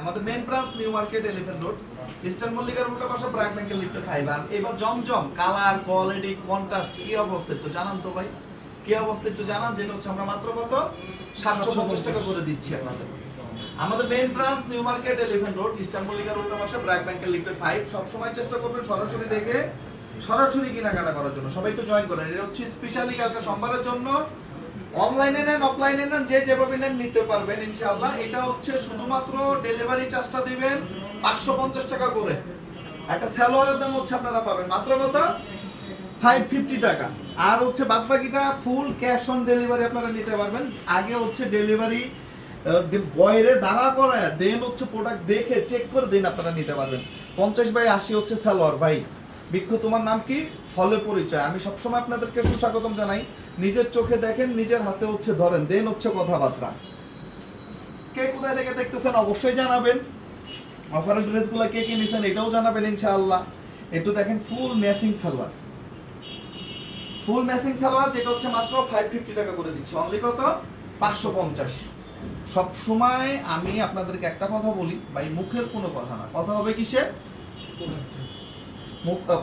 আমাদের main branch new market elephant road eastern মল্লিকার উল্টা পাশে ব্র্যাক ব্যাংকের লিফটে ফাইভ আর এবার জমজম কালার কোয়ালিটি কন্ট্রাস্ট কি অবস্থা একটু জানান তো ভাই। কি অবস্থা একটু জানান, যেটা হচ্ছে আমরা মাত্র কত? সাতশো পঞ্চাশ টাকা করে দিচ্ছি আপনাদের। আমাদের main branch new market elephant road eastern মল্লিকার উল্টা পাশে ব্র্যাক ব্যাংকের লিফটে ফাইভ সবসময় চেষ্টা করবেন সরাসরি দেখে, সরাসরি কেনাকাটা করার জন্য। সবাই একটু জয়েন করেন। এটা হচ্ছে স্পেশালি কালকে সোমবারের জন্য অনলাইনে নেন অফলাইনে নেন, যে যেভাবে নেন নিতে পারবেন, ইনশাআল্লাহ। এটা হচ্ছে শুধুমাত্র ডেলিভারি চার্জটা দিবেন পাঁচশো পঞ্চাশ টাকা করে। একটা স্যালোয়ারের দাম হচ্ছে আপনারা পাবেন মাত্র কত? ফাইভ ফিফটি টাকা। আর হচ্ছে বাদ বাকিটা ফুল ক্যাশ অন ডেলিভারি আপনারা নিতে পারবেন। আগে হচ্ছে ডেলিভারি বয়ের দাঁড়া করায় দেন হচ্ছে প্রোডাক্ট দেখে চেক করে দিন আপনারা নিতে পারবেন। পঞ্চাশ বাই আশি হচ্ছে সালোয়ার ভাই। বিক্ষু তোমার নাম কি? ফলে পরিচয়। আমি সবসময় আপনাদেরকে সুস্বাগতম জানাই। নিজের চোখে দেখেন, নিজের হাতে হচ্ছে ধরেন। দেন হচ্ছে কথাবার্তা। কে কোথায় থেকে দেখতেছেন অবশ্যই জানাবেন। অফারের ড্রেসগুলো কে কে নিছেন এটাও জানাবেন ইনশাআল্লাহ। একটু দেখেন full matching salwar. Full matching salwar যেটা হচ্ছে মাত্র ফাইভ ফিফটি টাকা করে দিচ্ছে। অনলি কত? পাঁচশো পঞ্চাশ। সব সময় আমি আপনাদেরকে একটা কথা বলি, ভাই, মুখের কোনো কথা না। কথা হবে কিসে?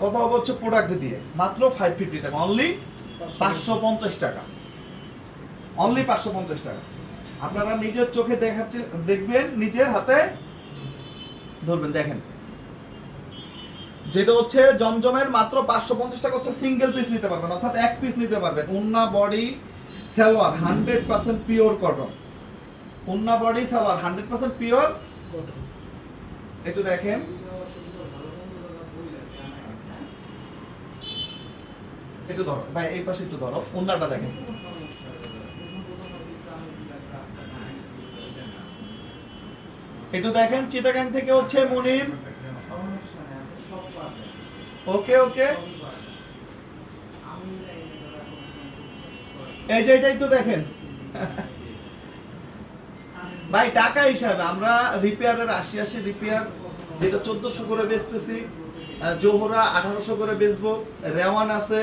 কথা হবে হচ্ছে প্রোডাক্ট দিয়ে। মাত্র ফাইভ ফিফটি টাকা। অনলি পাঁচশো পঞ্চাশ টাকা। অনলি পাঁচশো পঞ্চাশ টাকা। আপনারা নিজের চোখে দেখাচ্ছে, দেখবেন, নিজের হাতে ধরবেন, দেখেন। যেটা হচ্ছে জমজমের মাত্র পাঁচশো পঞ্চাশ টাকা হচ্ছে সিঙ্গেল পিস নিতে পারবেন, অর্থাৎ এক পিস নিতে পারবেন। উন্না body salwar hundred percent pure cotton উন্না body salwar hundred percent pure একটু দেখেন। একটু ধরো। ভাই, এই পাশে একটু ধরো। দেখেন। একটু দেখেন, চিটাগাং থেকে হচ্ছে মনির। ওকে ওকে। এই যে এটা একটু দেখেন। ভাই, টাকা হিসাবে আমরা রিপেয়ারের আশি আশি রিপেয়ার, যেটা চোদ্দশো করে বেচতেছি জোহরা আঠারোশো করে বেচবো, রেওয়ান আছে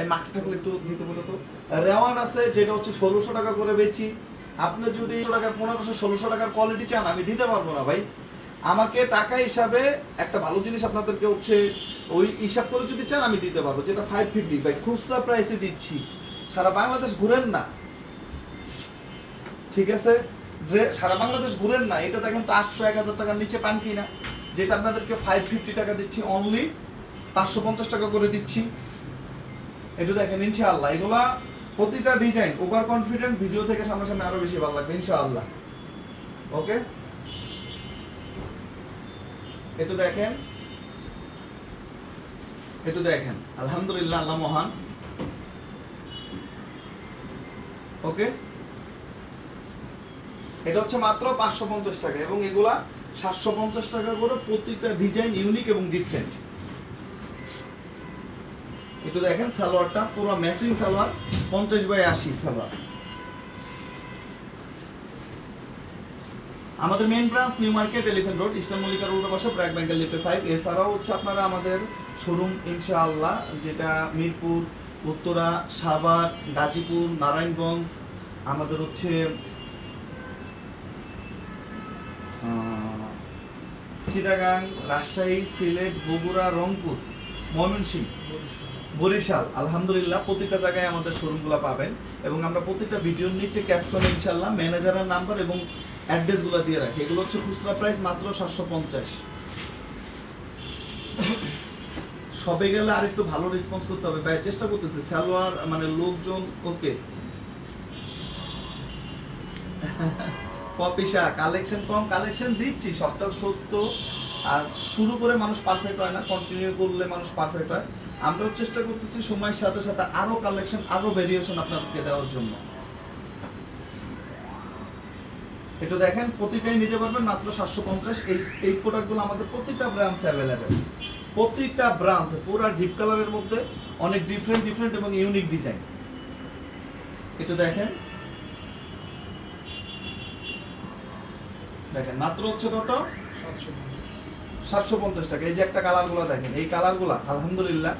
এই মাস্ক থাকলে একটু দিতে বলো তো। রেওয়ান আছে, যেটা হচ্ছে ষোলোশো টাকা করে বেচি। আপনি যদি টাকা, পনেরোশো, ষোলোশো টাকার কোয়ালিটি চান, আমি দিতে পারব না ভাই। আমাকে টাকা হিসাবে একটা ভালো জিনিস আপনাদেরকে হচ্ছে ওই হিসাব করে যদি চান, আমি দিতে পারব, যেটা ফাইভ ফিফটি ভাই। খুচরা প্রাইসে দিচ্ছি। সারা বাংলাদেশ ঘুরেন না। ঠিক আছে? সারা বাংলাদেশ ঘুরেন না। এটা দেখেন তো আটশো, এক হাজার টাকার নিচে পান কিনা। যেটা আপনাদেরকে ফাইভ ফিফটি টাকা দিচ্ছি অনলি পাঁচশো পঞ্চাশ টাকা করে দিচ্ছি। একটু দেখেন, ইনশাআল্লাহ। এগুলা প্রতিটা ডিজাইন ওভার কনফিডেন্ট ভিডিও থেকে সামনাসামনি আরও বেশি ভালো লাগবে, ইনশাআল্লাহ। ওকে একটু দেখেন। একটু দেখেন। আলহামদুলিল্লাহ, আল্লাহ মহান। ওকে এটা হচ্ছে মাত্র পাঁচশো পঞ্চাশ টাকা, এবং এগুলা সাতশো পঞ্চাশ টাকা করে প্রত্যেকটা ডিজাইন ইউনিক এবং ডিফারেন্ট একটু দেখেন সালোয়ারটা, পুরো ম্যাচিং সালোয়ার, পঞ্চাশ বাই আশি সালোয়ার। আমাদের main branch new market elephant road eastern Mallika road পাশে ব্র্যাক ব্যাংকের লিফটে ফাইভ এছাড়াও হচ্ছে আপনারা আমাদের শোরুম ইনশাআল্লাহ, যেটা মিরপুর, উত্তরা, সাভার, গাজীপুর, নারায়ণগঞ্জ, আমাদের হচ্ছে চিটাগাং, রাজশাহী, সিলেট, বগুড়া, রংপুর। ময়মনসিংহ, বরিশাল। আলহামদুলিল্লাহ, প্রতিটা জায়গায় আমাদের শোরুমগুলো পাবেন এবং আমরা প্রতিটা ভিডিওর নিচে ক্যাপশন ইনশাল্লাহ ম্যানেজারের নাম্বার এবং অ্যাড্রেসগুলো দিয়ে রাখি। এগুলো হচ্ছে খুচরা প্রাইস মাত্র সাতশো পঞ্চাশ। সবে গেলে আর একটু ভালো রেসপন্স করতে হবে। ভাই, চেষ্টা করতেছে। সালোয়ার মানে লোকজন ওকে কপিসা কালেকশন কম কালেকশন দিচ্ছি, সবটা সত্য। আর শুরু করে মানুষ পারফেক্ট হয় না কন্টিনিউ করলে মানুষ পারফেক্ট হয়। আমরাও চেষ্টা করতেছি সময়ের সাথে সাথে আরও কালেকশন আরও ভেরিয়েশন আপনাদেরকে দেওয়ার জন্য। একটু দেখেন, প্রতিটাই নিতে পারবেন মাত্র সাতশো পঞ্চাশ। এই এই প্রোডাক্টগুলো আমাদের প্রতিটা ব্রাঞ্চে অ্যাভেলেবেল প্রতিটা ব্রাঞ্চে পুরো ডিপ কালারের মধ্যে অনেক ডিফারেন্ট ডিফারেন্ট এবং ইউনিক ডিজাইন একটু দেখেন। দেখেন, মাত্র হচ্ছে কত? সাতশো পঞ্চাশ টাকা। এই যে একটা কালারগুলো দেখেন এই কালারগুলা আলহামদুলিল্লাহ।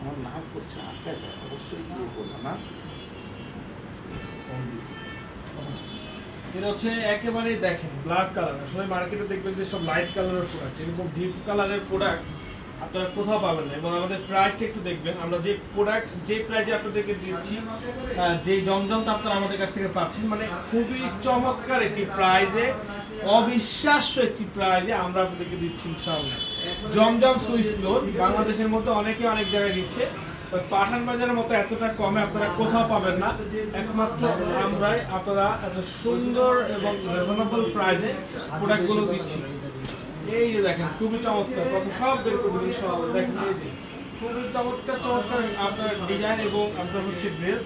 আমার নাক করছে আটকে যায় অবশ্যই কি করব না? এটা হচ্ছে একেবারেই দেখেন ব্ল্যাক কালার আসলে মার্কেটে দেখবেন যে সব লাইট কালারের প্রোডাক্ট এরকম ডিপ কালারের প্রোডাক্ট আপনারা কোথাও পাবেন না। এবং আমাদের প্রাইসটা একটু দেখবেন আমরা যে প্রোডাক্ট যে প্রাইজে আপনাদেরকে দিচ্ছি যে জমজমটা আপনারা আমাদের কাছ থেকে পাচ্ছেন মানে খুবই চমৎকার একটি প্রাইজে অবিশ্বাস্য একটি প্রাইজে আমরা আপনাদেরকে দিচ্ছি ইনশাআল্লাহ। জমজম সুইস লোড বাংলাদেশের মধ্যে অনেকে অনেক জায়গায় দিচ্ছে ওই পাঠান বাজারের মতো এতটা কমে আপনারা কোথাও পাবেন না। একমাত্র আমরাই আপনারা এত সুন্দর এবং রিজনেবল প্রাইসে প্রোডাক্টগুলো দিচ্ছি। এই যে দেখেন, খুবই চমৎকার, কত সব বের করে সব দেখেন এই যে, খুবই চমৎকার চমৎকার আপনার ডিজাইন এবং আপনার হচ্ছে ড্রেস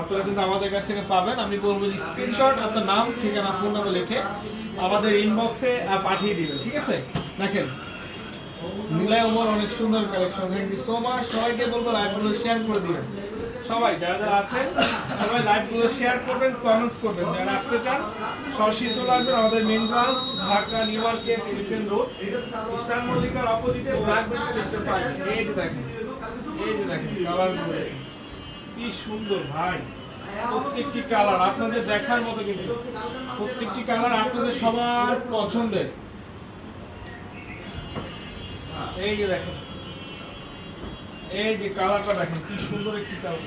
আপনারা কিন্তু আমাদের কাছ থেকে পাবেন। আমি বলব যে স্ক্রিনশট আপনার নাম, ঠিকানা ফোন নাম্বার লিখে আমাদের ইনবক্সে পাঠিয়ে দিবেন, ঠিক আছে? দেখেন নীলাই ওমর, অনেক সুন্দর collection thank you so much সবাইকে বলব লাইভগুলো শেয়ার করে দিবেন। সবাই, যারা যারা আছেন, সবাই লাইভগুলো শেয়ার করবেন কমেন্টস করবেন। যারা আসতে চান সরাসরি চলে আমাদের main branch Dhaka new market elephant road eastern মল্লিকার অপোজিটে ব্ল্যাক ব্যাংকে দেখতে পাই এই যে দেখেন, এই যে দেখেন কালারগুলো দেখেন। কি সুন্দর ভাই। প্রত্যেকটি কালার আপনাদের দেখার মতো কিন্তু। প্রত্যেকটি কালার আপনাদের সবার পছন্দের। এই যে দেখেন। এই যে কালারটা দেখেন, কি সুন্দর একটি কালার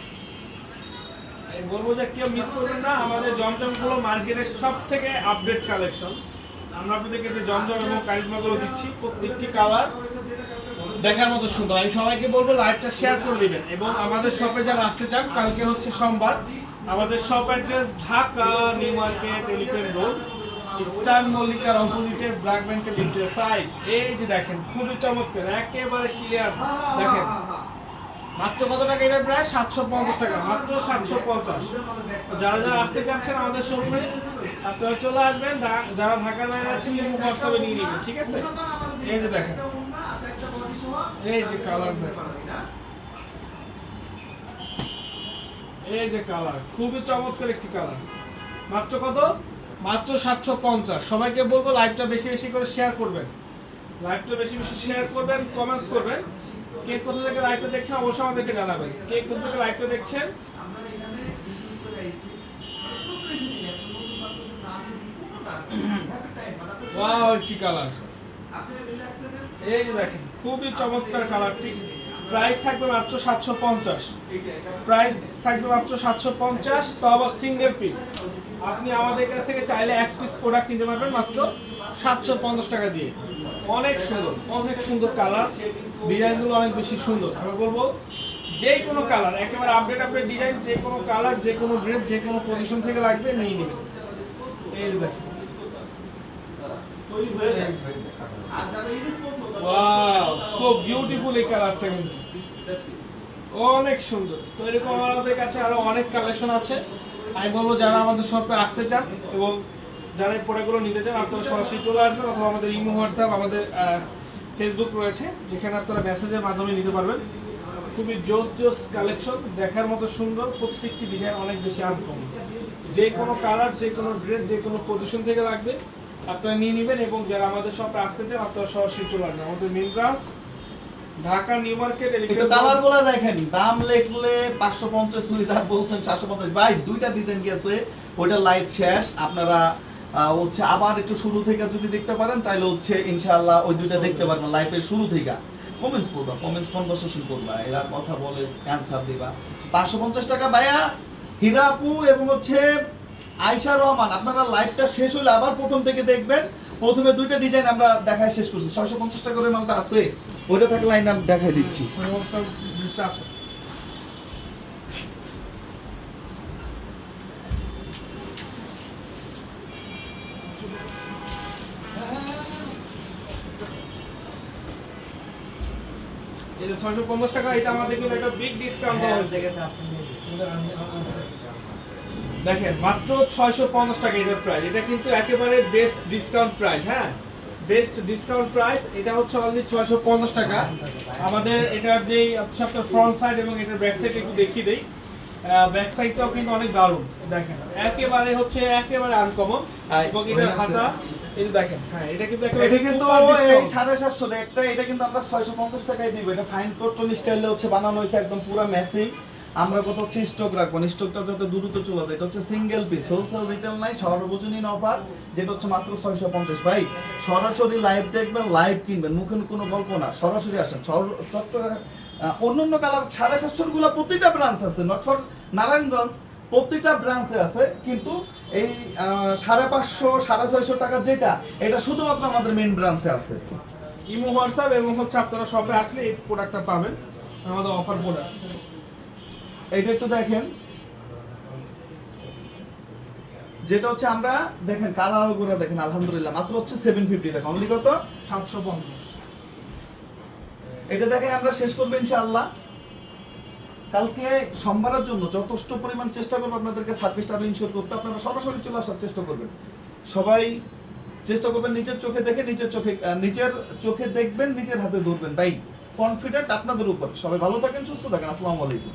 বলব যে কেউ মিস করবেন না, আমাদের জমজমগুলো মার্কেটের সব থেকে আপডেট কালেকশন আমরা আপনাদেরকে যে জমজম এবং কারিজমা গুলো দিচ্ছি, প্রত্যেকটি কালার দেখার মতো সুন্দর। আমি সবাইকে বলব লাইভটা শেয়ার করে দিবেন। এবং আমাদের শপে যারা আসতে চান, কালকে হচ্ছে সোমবার, আমাদের shop address Dhaka new market elephant road, eastern মল্লিকার অপোজিটে ব্ল্যাক ব্যাংকের লিফটে ফাইভ এই যে দেখেন, খুবই চমৎকার, একেবারে ক্লিয়ার দেখেন, মাত্র কত টাকা এটা প্রায়? সাতশো পঞ্চাশ টাকা, মাত্র সাতশো পঞ্চাশ। যারা যারা আসতে চাচ্ছেন আমাদের শোরুমে আপনারা চলে আসবেন যারা ঢাকার বাইরে আছেন লিঙ্ক হোয়াটসঅ্যাপে নিয়ে নেবেন, ঠিক আছে? এই যে দেখেন এই যে কালার এই যে কালার খুবই চমৎকার একটি কালার মাত্র কত মাত্র সাতশো পঞ্চাশ সবাইকে বলব লাইভটা বেশি বেশি করে শেয়ার করবেন লাইভটা বেশি বেশি শেয়ার করবেন কমেন্টস করবেন কে কোথা থেকে লাইভটা দেখছেন অবশ্যই আমাদেরকে জানাবেন কে কোথা থেকে লাইভটা দেখছেন ওয়াও একটি কালার এই যে দেখেন, খুবই চমৎকার কালারটি। প্রাইস থাকবে মাত্র সাতশো পঞ্চাশ। প্রাইস থাকবে মাত্র সাতশো পঞ্চাশ, তো আবার সিঙ্গেল পিস আপনি আমাদের কাছ থেকে চাইলে এক পিস প্রোডাক্ট কিনতে পারবেন মাত্র সাতশো পঞ্চাশ টাকা দিয়ে। অনেক সুন্দর অনেক সুন্দর কালার। ডিজাইনগুলো অনেক বেশি সুন্দর। আমি বলব, যে কোনো কালার, একেবারে আপডেট আপডেট ডিজাইন যে কোনো কালার, যে কোনো ড্রেস যে কোনো পজিশন থেকে লাগবে নিয়ে নেবেন। এই দেখেন। ওয়াও সো বিউটিফুল এই কালারটা কিন্তু। অনেক সুন্দর। তো এরকম আমাদের কাছে আরও অনেক কালেকশন আছে। আমি বলব যারা আমাদের শপে আসতে চান এবং যারা এই প্রোডাক্টগুলো নিতে চান, আপনারা সরাসরি চলে আসবেন অথবা আমাদের ইমো, হোয়াটসঅ্যাপ, আমাদের ফেসবুক রয়েছে। যেখানে আপনারা মেসেজের মাধ্যমে নিতে পারবেন। খুবই জোস জোস কালেকশন দেখার মতো সুন্দর। প্রত্যেকটি ডিজাইন অনেক বেশি আনকমন যে কোনো কালার যে কোনো ড্রেস যে কোনো পজিশন থেকে লাগবে। আপনারা নিয়ে নেবেন এবং যারা আমাদের শপে আসতে চান, আপনারা সরাসরি চলে আসবেন। আমাদের main branch Dhaka, new market কিন্তু কালারগুলো দেখেন। দাম লিখলে পাঁচশো পঞ্চাশ আর বলছেন চারশো পঞ্চাশ। ভাই, দুইটা ডিজাইন গেছে, ওইটা লাইভ শেষ। আপনারা হচ্ছে আবার একটু শুরু থেকে যদি দেখতে পারেন, তাহলে হচ্ছে ইনশাআল্লাহ ওই দুইটা দেখতে পারবেন লাইভের শুরু থেকে। কমেন্টস করবা কমেন্টস কনভারসেশন করবা? এরা কথা বলে অ্যান্সার দিবা। পাঁচশো পঞ্চাশ টাকা ভাইয়া হীরা আপু এবং হচ্ছে আয়শা রহমান আপনারা লাইভটা শেষ হলে আবার প্রথম থেকে দেখবেন। প্রথমে দুইটা ডিজাইন আমরা দেখায় শেষ করছি। ছয়শো পঞ্চাশ টাকা করে মালটা আছে। ওইটা থাকলে লাইন আমি দেখাই দিচ্ছি। ছয়শো পঞ্চাশ টাকা এটা আমাদের একটা বিগ ডিসকাউন্ট দেখেন মাত্র ছয়শো পঞ্চাশ টাকা এটার প্রাইস এটা কিন্তু একেবারে বেস্ট ডিসকাউন্ট প্রাইস হ্যাঁ? বেস্ট ডিসকাউন্ট প্রাইস এটা হচ্ছে অলরেডি ছয়শো পঞ্চাশ টাকা। আমাদের এটার যে হচ্ছে আপনার ফ্রন্ট সাইড এবং এটার ব্যাক সাইড একটু দেখিয়ে দিই। ব্যাক সাইডটাও কিন্তু অনেক দারুণ দেখেন। একেবারে হচ্ছে একেবারে আনকমন এবং এটার হাতা দেখেন হ্যাঁ এটা কিন্তু এটা কিন্তু এই সাড়ে সাতশো একটা এটা কিন্তু আমরা ছয়শো পঞ্চাশ টাকায় দিব। এটা ফাইন কটন স্টাইলে হচ্ছে বানানো হয়েছে একদম পুরো ম্যাচিং আমরা কত হচ্ছে স্টক রাখব? স্টকটা যাতে দ্রুত চলে যায়, এটা হচ্ছে সিঙ্গেল পিস হোলসেল রিটেল নাই, সর্বজনীন অফার যেটা হচ্ছে মাত্র ছয়শো পঞ্চাশ। ভাই, সরাসরি লাইভ দেখবেন লাইভ কিনবেন, মুখে কোনো গল্প না। সরাসরি আসেন অন্য অন্য কালার সাড়ে সাতশোরগুলা প্রতিটা ব্রাঞ্চ আছে নট ফর নারায়ণগঞ্জ, প্রতিটা ব্রাঞ্চে আছে, কিন্তু এই সাড়ে পাঁচশো, সাড়ে ছয়শো টাকা যেটা, এটা শুধুমাত্র আমাদের মেন ব্রাঞ্চে আছে। ইমো হোয়াটসঅ্যাপ এবং হচ্ছে আপনারা শপে আসলে এই প্রোডাক্টটা পাবেন, আমাদের অফার প্রোডাক্ট এটা একটু দেখেন। যেটা হচ্ছে আমরা দেখেন কালার করে দেখেন, আলহামদুলিল্লাহ। মাত্র হচ্ছে সেভেন ফিফটি টাকা। অনলি কত? সাতশো পঞ্চাশ। এটা দেখে আমরা শেষ করব ইনশাআল্লাহ। কালকে সোমবারের জন্য যথেষ্ট পরিমাণ চেষ্টা করব আপনাদেরকে সার্ভিসটা আরও ইনশিওর করতে। আপনারা সরাসরি চলে আসার চেষ্টা করবেন। সবাই চেষ্টা করবেন নিজের চোখে দেখে, নিজের চোখে নিজের চোখে দেখবেন, নিজের হাতে ধরবেন। ভাই কনফিডেন্ট আপনাদের উপর। সবাই ভালো থাকেন, সুস্থ থাকেন। আসসালামু আলাইকুম।